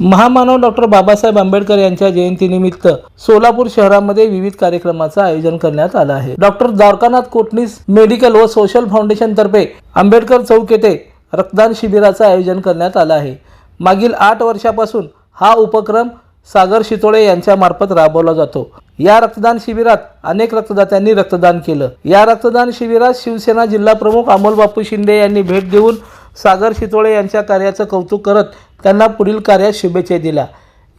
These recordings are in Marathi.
महामानव डॉक्टर बाबासाहेब आंबेडकर यांच्या जयंतीनिमित्त सोलापूर शहरामध्ये विविध कार्यक्रमाचं आयोजन करण्यात आलं आहे. डॉक्टर द्वारकानाथ कोटणीस मेडिकल व सोशल फाउंडेशन तर्फे आंबेडकर चौक येथे रक्तदान शिबिराचं आयोजन करण्यात आलं आहे. मागील आठ वर्षापासून हा उपक्रम सागर शितोळे यांच्यामार्फत राबवला जातो. या रक्तदान शिबिरात अनेक रक्तदात्यांनी रक्तदान केलं. या रक्तदान शिबिरात शिवसेना जिल्हा प्रमुख अमोल बापू शिंदे यांनी भेट देऊन सागर शितोळे यांच्या कार्याचं कौतुक करत त्यांना पुढील कार्यात शुभेच्छा दिल्या.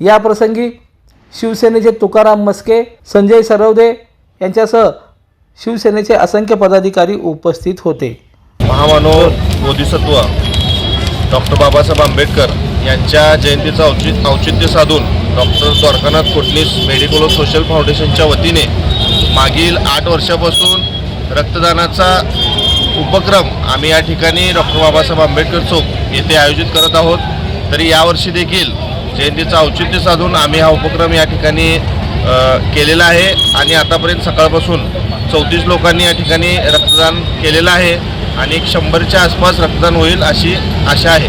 याप्रसंगी शिवसेनेचे तुकाराम मस्के संजय सरवदे यांच्यासह शिवसेनेचे असंख्य पदाधिकारी उपस्थित होते. महामानव बोधिसत्व डॉक्टर बाबासाहेब आंबेडकर यांच्या जयंतीचं औचित औचित्य साधून डॉक्टर द्वारकानाथ कोटणीस मेडिकल व सोशल फाउंडेशनच्या वतीने मागील आठ वर्षापासून रक्तदानाचा उपक्रम आम्ही या ठिकाणी डॉक्टर बाबासाहेब आंबेडकर चौक येथे आयोजित करत आहोत. तरी यावर्षी देखील जयंतीचं औचित्य साधून आम्ही हा उपक्रम या ठिकाणी केलेला आहे. आणि आतापर्यंत सकाळपासून चौतीस लोकांनी या ठिकाणी रक्तदान केलेलं आहे आणि एक शंभरच्या आसपास रक्तदान होईल अशी आशा आहे.